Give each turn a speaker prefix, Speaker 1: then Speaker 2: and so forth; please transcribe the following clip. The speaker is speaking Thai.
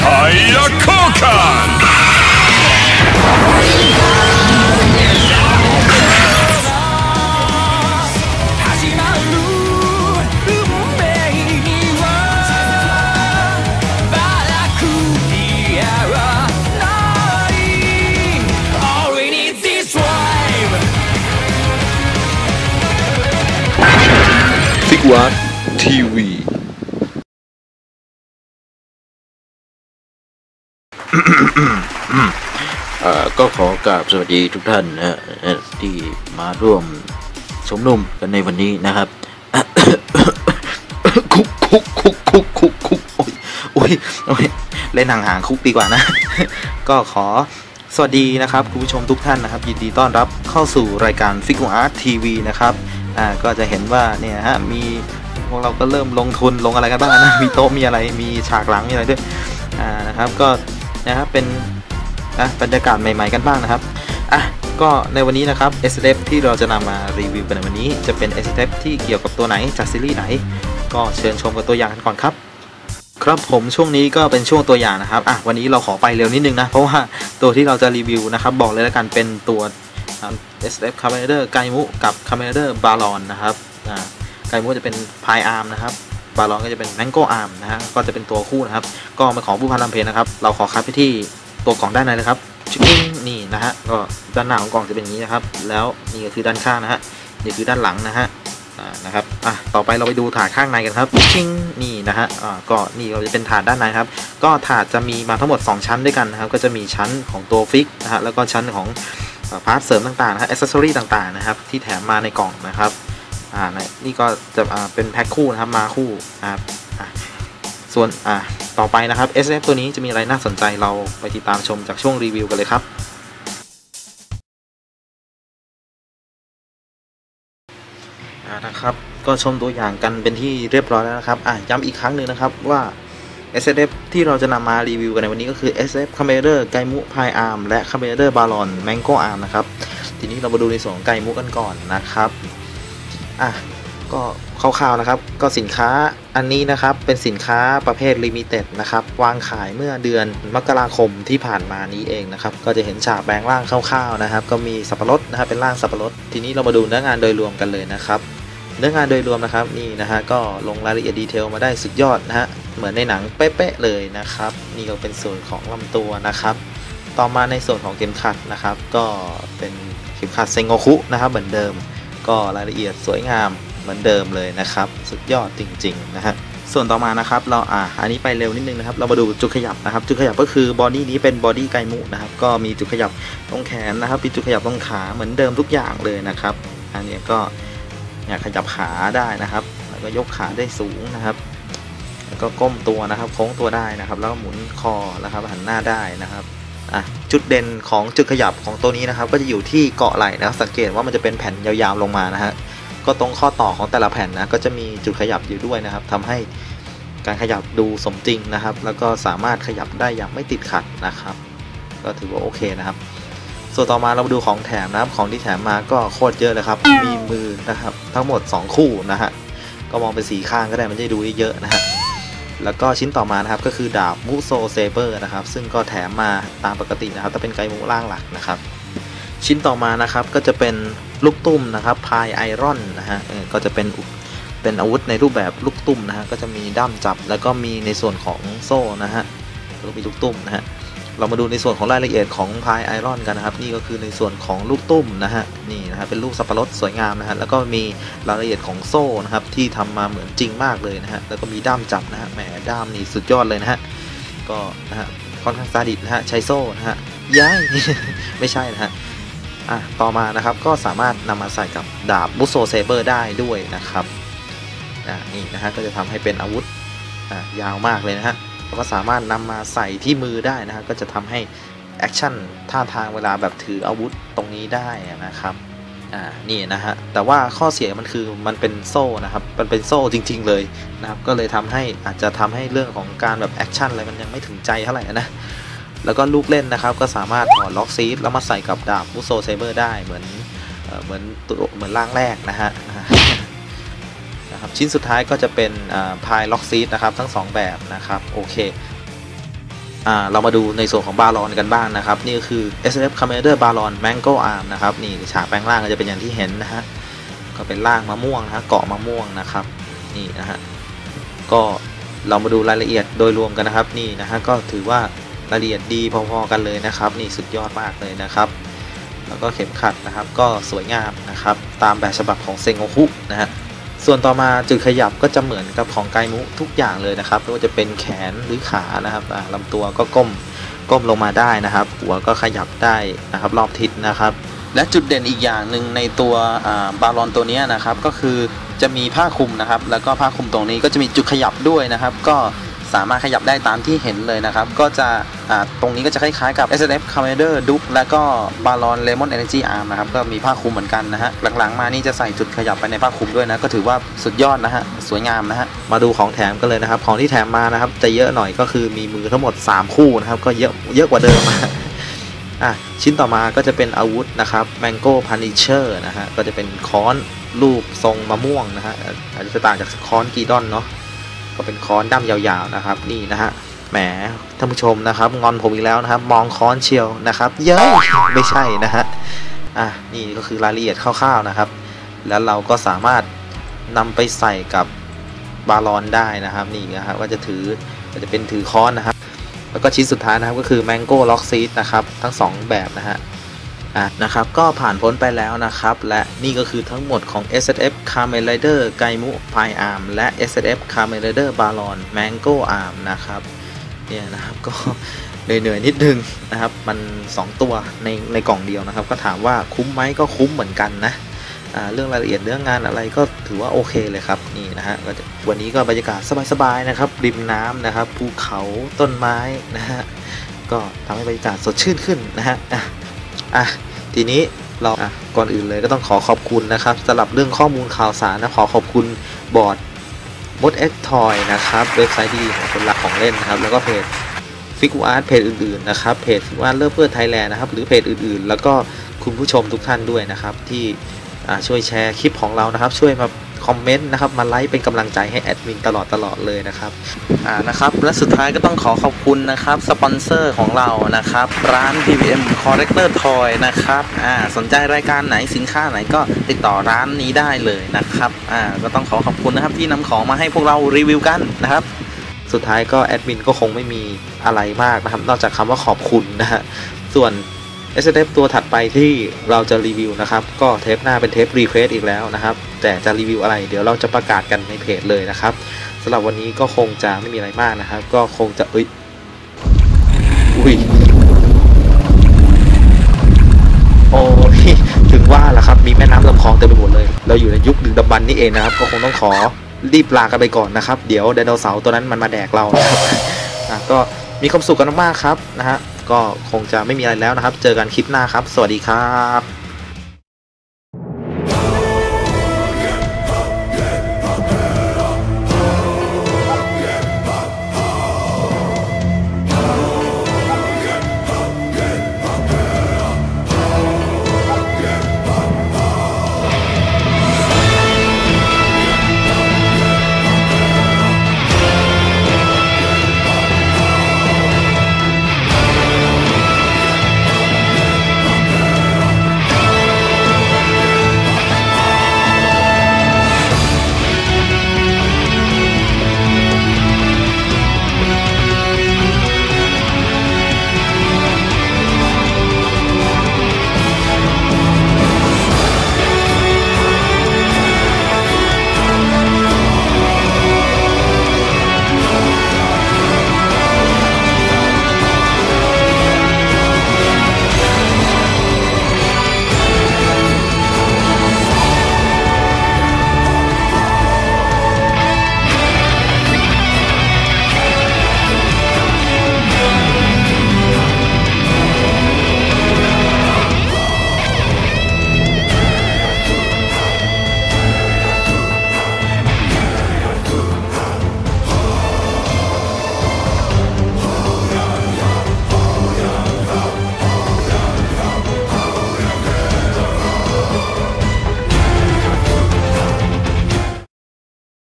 Speaker 1: タイヤ交換
Speaker 2: 始ま
Speaker 3: ก็ขอกราบสวัสดีทุกท่านนะที่มาร่วมชมนุมกันในวันนี้นะครับ คุกคุกคุกคุกคุกคุกโอ้ยโอ้ยโอ้ยเล่นห่างๆคุกดีกว่านะ ก็ขอสวัสดีนะครับคุณผู้ชมทุกท่านนะครับ ยินดีต้อนรับเข้าสู่รายการฟิกอาร์ตทีวีนะครับอ่าก็จะเห็นว่าเนี่ยฮะมีพวกเราก็เริ่มลงทุนลงอะไรกันบ้างนะ มีโต๊ะมีอะไรมีฉากหลังมีอะไรด้วยอ่านะครับ ก็ นะครับเป็นนะบรรยากาศใหม่ๆกันบ้างนะครับอะก็ในวันนี้นะครับ s f ที่เราจะนำมารีวิวกันในวันนี้ จะเป็น s f ที่เกี่ยวกับตัวไหนจากซีรีส์ไหน ก็เชิญชมกับตัวอย่างกันก่อนครับครับผมช่วงนี้ก็เป็นช่วงตัวอย่างนะครับอะวันนี้เราขอไปเร็วนิดนึงนะ เพราะว่าตัวที่เราจะรีวิวนะครับ บอกเลยแล้วกันเป็นตัว SF c a m e r a d e r ไกมุกับ c a m e r a d e r บาลอนนะครับอ่าไกมุจะเป็นพายอาร์มนะครับ บาลอนก็จะเป็นแมงโกอาร์มนะฮะก็จะเป็นตัวคู่นะครับ ก็มาของผู้พันลำเพลนะครับ เราขอคัดไปที่ตัวกล่องด้านในเลยครับชิปปิ้งนี่นะฮะก็ด้านหน้าของกล่องจะเป็นอย่างนี้นะครับ แล้วนี่ก็คือด้านข้างนะฮะนี่คือด้านหลังนะฮะอ่านะครับอะต่อไปเราไปดูถาดข้างในกันครับชิงนี่นะฮะอ่าก็นี่เราจะเป็นถาดด้านในครับ ก็ถาดจะมีมาทั้งหมด 2 ชั้นด้วยกันนะครับ ก็จะมีชั้นของตัวฟิกนะฮะแล้วก็ชั้นของพาร์ทเสริมต่างๆนะฮะอ c เซอรี่ต่างๆนะครับ ที่แถมมาในกล่องนะครับ อ่านนี่ก็จะอ่าเป็นแพ็คคู่นะครับมาคู่นะครับส่วนอ่าต่อไปนะครับ SF ตัวนี้จะมีอะไรน่าสนใจเราไปติดตามชมจากช่วงรีวิวกันเลยครับ นะครับ ก็ชมตัวอย่างกันเป็นที่เรียบร้อยแล้วนะครับอะย้ำอีกครั้งหนึ่งนะครับว่า s f ที่เราจะนำมารีวิวกันในวันนี้ก็คือ SF c a m e r a ไกมุพายอาร์มและ c a m e r a Balon Mango Arm นะครับ ทีนี้เรามาดูในส่วนของไกมุกันก่อนนะครับ อะก็คร่าวๆนะครับ ก็สินค้าอันนี้นะครับเป็นสินค้าประเภทลิมิเต็ดนะครับวางขายเมื่อเดือนมกราคมที่ผ่านมานี้เองนะครับก็จะเห็นฉากแปลงร่างคร่าวๆนะครับก็มีสับปะรดนะครับเป็นร่างสับปะรดทีนี้เรามาดูเนื้องานโดยรวมกันเลยนะครับเนื้องานโดยรวมนะครับนี่นะฮะก็ลงรายละเอียดดีเทลมาได้สุดยอดนะฮะเหมือนในหนังเป๊ะๆเลยนะครับนี่ก็เป็นส่วนของลำตัวนะครับ ต่อมาในส่วนของเข็มขัดนะครับ ก็เป็นเข็มขัดเซงโงคุนะครับเหมือนเดิม ก็รายละเอียดสวยงามเหมือนเดิมเลยนะครับ สุดยอดจริง ๆ นะฮะส่วนต่อมานะครับเราอ่าอันนี้ไปเร็วนิดนึงนะครับ เรามาดูจุดขยับนะครับ จุดขยับก็คือบอดี้นี้เป็นบอดี้ไกมุนะครับ ก็มีจุดขยับตรงแขนนะครับมีจุดขยับตรงขาเหมือนเดิมทุกอย่างเลยนะครับ อันนี้ก็เนี่ยขยับขาได้นะครับ แล้วก็ยกขาได้สูงนะครับ แล้วก็ก้มตัวนะครับ โค้งตัวได้นะครับ แล้วก็หมุนคอนะครับหันหน้าได้นะครับ อะจุดเด่นของจุดขยับของตัวนี้นะครับ ก็จะอยู่ที่เกาะไหล่นะครับสังเกตว่ามันจะเป็นแผ่นยาวๆลงมานะฮะก็ตรงข้อต่อของแต่ละแผ่นนะก็จะมีจุดขยับอยู่ด้วยนะครับทำให้การขยับดูสมจริงนะครับ แล้วก็สามารถขยับได้อย่างไม่ติดขัดนะครับ ก็ถือว่าโอเคนะครับ ส่วนต่อมาเรามาดูของแถมนะครับของที่แถมมาก็โคตรเยอะเลยครับ มีมือนะครับ ทั้งหมด 2 คู่นะฮะก็มองเป็นสีข้างก็ได้มันจะดูเยอะนะฮะ แล้วก็ชิ้นต่อมานะครับก็คือดาบมูโซเซเบอร์นะครับ ซึ่งก็แถมมาตามปกตินะครับถ้าเป็นไกมูล่างหลักนะครับ ชิ้นต่อมานะครับก็จะเป็นลูกตุ้มนะครับพายไอรอนนะฮะก็จะเป็นเป็นอาวุธในรูปแบบลูกตุ้มนะฮะก็จะมีด้ามจับ แล้วก็มีในส่วนของโซ่นะฮะแล้วก็มีลูกตุ้มนะฮะเรามาดูในส่วนของรายละเอียดของพายไอรอนกันนะครับ นี่ก็คือในส่วนของลูกตุ้มนะฮะนี่นะฮะเป็นลูกสับปะรดสวยงามนะฮะแล้วก็มีรายละเอียดของโซ่นะครับที่ทำมาเหมือนจริงมากเลยนะฮะแล้วก็มีด้ามจับนะฮะแหม ด้ามนี่สุดยอดเลยนะฮะ ก็นะฮะค่อนข้างซาดิสนะฮะใช้โซ่นะฮะย้ายไม่ใช่นะฮะอะต่อมานะครับก็สามารถนำมาใส่กับดาบบุโซเซเบอร์ได้ด้วยนะครับอะนี่นะฮะก็จะทำให้เป็นอาวุธอะยาวมากเลยนะฮะแล้วก็สามารถนำมาใส่ที่มือได้นะฮะก็จะทำให้แอคชั่นท่าทางเวลาแบบถืออาวุธตรงนี้ได้นะครับ อ่านี่นะฮะแต่ว่าข้อเสียมันคือมันเป็นโซ่นะครับมันเป็นโซ่จริง ๆ เลยนะครับก็เลยทำให้อาจจะทำให้เรื่องของการแบบแอคชั่นอะไรมันยังไม่ถึงใจเท่าไหร่นะแล้วก็ลูกเล่นนะครับก็สามารถถอดล็อกซีดแล้วมาใส่กับดาบมุโซเซเบอร์ได้เหมือนเอ่อเหมือนตัวเหมือนร่างแรกนะฮะนะครับชิ้นสุดท้ายก็จะเป็นพายล็อกซีดนะครับทั้ง 2 แบบนะครับโอเค อ่าเรามาดูในส่วนของบาลอนกันบ้างนะครับ นี่ก็คือ SF Commander Baron Mango Arm นะครับนี่ฉากแปลงร่างก็จะเป็นอย่างที่เห็นนะฮะก็เป็นร่างมะม่วงนะฮะเกาะมะม่วงนะครับนี่นะฮะก็เรามาดูรายละเอียดโดยรวมกันนะครับนี่นะฮะก็ถือว่ารายละเอียดดีพอๆกันเลยนะครับ นี่สุดยอดมากเลยนะครับ แล้วก็เข็มขัดนะครับ ก็สวยงามนะครับ ตามแบบฉบับของเซงโงคุนะฮะ ส่วนต่อมาจุดขยับก็จะเหมือนกับของไกมุทุกอย่างเลยนะครับไม่ว่าจะเป็นแขนหรือขานะครับอ่าลำตัวก็ก้มก้มลงมาได้นะครับ หัวก็ขยับได้นะครับรอบทิศนะครับ และจุดเด่นอีกอย่างหนึ่งในตัวบาลอนตัวนี้นะครับก็คือจะมีผ้าคลุมนะครับ แล้วก็ผ้าคลุมตรงนี้ก็จะมีจุดขยับด้วยนะครับ ก็ สามารถขยับได้ตามที่เห็นเลยนะครับ ก็จะตรงนี้ก็จะคล้ายๆกับ S F Commander Duke และก็ Baron Lemon Energy Arm นะครับ ก็มีผ้าคลุมเหมือนกันนะฮะ หลังๆมานี่จะใส่จุดขยับไปในผ้าคลุมด้วยนะ ก็ถือว่าสุดยอดนะฮะ สวยงามนะฮะ มาดูของแถมกันเลยนะครับ ของที่แถมมานะครับ จะเยอะหน่อยก็คือมีมือทั้งหมด 3 คู่นะครับ ก็เยอะเยอะกว่าเดิมอะชิ้นต่อมาก็จะเป็นอาวุธนะครับ Mango Punisher นะฮะ ก็จะเป็นค้อนรูปทรงมะม่วงนะฮะอาจจะต่างจากค้อนกีดอนเนาะ ก็เป็นค้อนด้ามยาวๆนะครับ นี่นะฮะแหมท่านผู้ชมนะครับ งอนผมอีกแล้วนะครับ มองค้อนเชียวนะครับ เย้ยไม่ใช่นะฮะอะนี่ก็คือรายละเอียดคร่าวๆนะครับ แล้วเราก็สามารถนำไปใส่กับบาลอนได้นะครับ นี่นะครับก็จะถือจะเป็นถือค้อนนะครับ แล้วก็ชิ้นสุดท้ายนะครับก็คือ Mango Lock Seed นะครับ ทั้ง 2 แบบนะฮะ อะนะครับก็ผ่านพ้นไปแล้วนะครับ และนี่ก็คือทั้งหมดของ S F Kamen Rider ไกมุพายอาร์มและ S F Kamen Rider Baron Mango Arm นะครับเนี่ยนะครับก็เหนื่อยๆนิดนึงนะครับมัน 2 ตัวในในกล่องเดียวนะครับ ก็ถามว่าคุ้มไหมก็คุ้มเหมือนกันนะเรื่องรายละเอียดเรื่องงานอะไรก็ถือว่าโอเคเลยครับนี่นะฮะก็จะวันนี้ก็บรรยากาศสบายๆนะครับริมน้ำนะครับภูเขาต้นไม้นะฮะก็ทำให้บรรยากาศสดชื่นขึ้นนะฮะ อะทีนี้เราอะก่อนอื่นเลยก็ต้องขอขอบคุณนะครับสำหรับเรื่องข้อมูลข่าวสารนะขอขอบคุณบอร์ดมดเอ็กทอยนะครับเว็บไซต์ที่ดีของคนรักของเล่นนะครับ แล้วก็เพจฟิกอาร์ตเพจอื่นๆนะครับเพจฟิกอาร์ตเลิฟเพื่อไทยแลนด์นะครับหรือเพจอื่นๆ แล้วก็คุณผู้ชมทุกท่านด้วยนะครับที่อ่าช่วยแชร์คลิปของเรานะครับ ช่วยมา คอมเมนต์นะครับมาไลค์เป็นกำลังใจให้แอดมินตลอดตลอดเลยนะครับอ่านะครับและสุดท้ายก็ต้องขอขอบคุณนะครับสปอนเซอร์ของเรานะครับร้าน PVM Collector Toy นะครับอ่าสนใจรายการไหนสินค้าไหนก็ติดต่อร้านนี้ได้เลยนะครับอ่าก็ต้องขอขอบคุณนะครับที่นำของมาให้พวกเรารีวิวกันนะครับสุดท้ายก็แอดมินก็คงไม่มีอะไรมากนะครับ นอกจากคำว่าขอบคุณนะฮะส่วน s f ตัวถัดไปที่เราจะรีวิวนะครับ ก็เทปหน้าเป็นเทปรีเควสอีกแล้วนะครับ แต่จะรีวิวอะไรเดี๋ยวเราจะประกาศกันในเพจเลยนะครับสำหรับวันนี้ก็คงจะไม่มีอะไรมากนะครับ ก็คงจะเอ้ยอุ้ยโอ้ยถึงว่าล่ะครับมีแม่น้ำลำคลองเต็มไปหมดเลย เราอยู่ในยุคดึกดำบรรพ์นี่เองนะครับ ก็คงต้องขอรีบลากันไปก่อนนะครับ เดี๋ยวไดโนเสาร์ตัวนั้นมันมาแดกเรานะครับอะก็มีความสุขกันมากๆครับนะฮะ ก็คงจะไม่มีอะไรแล้วนะครับ เจอกันคลิปหน้าครับ สวัสดีครับ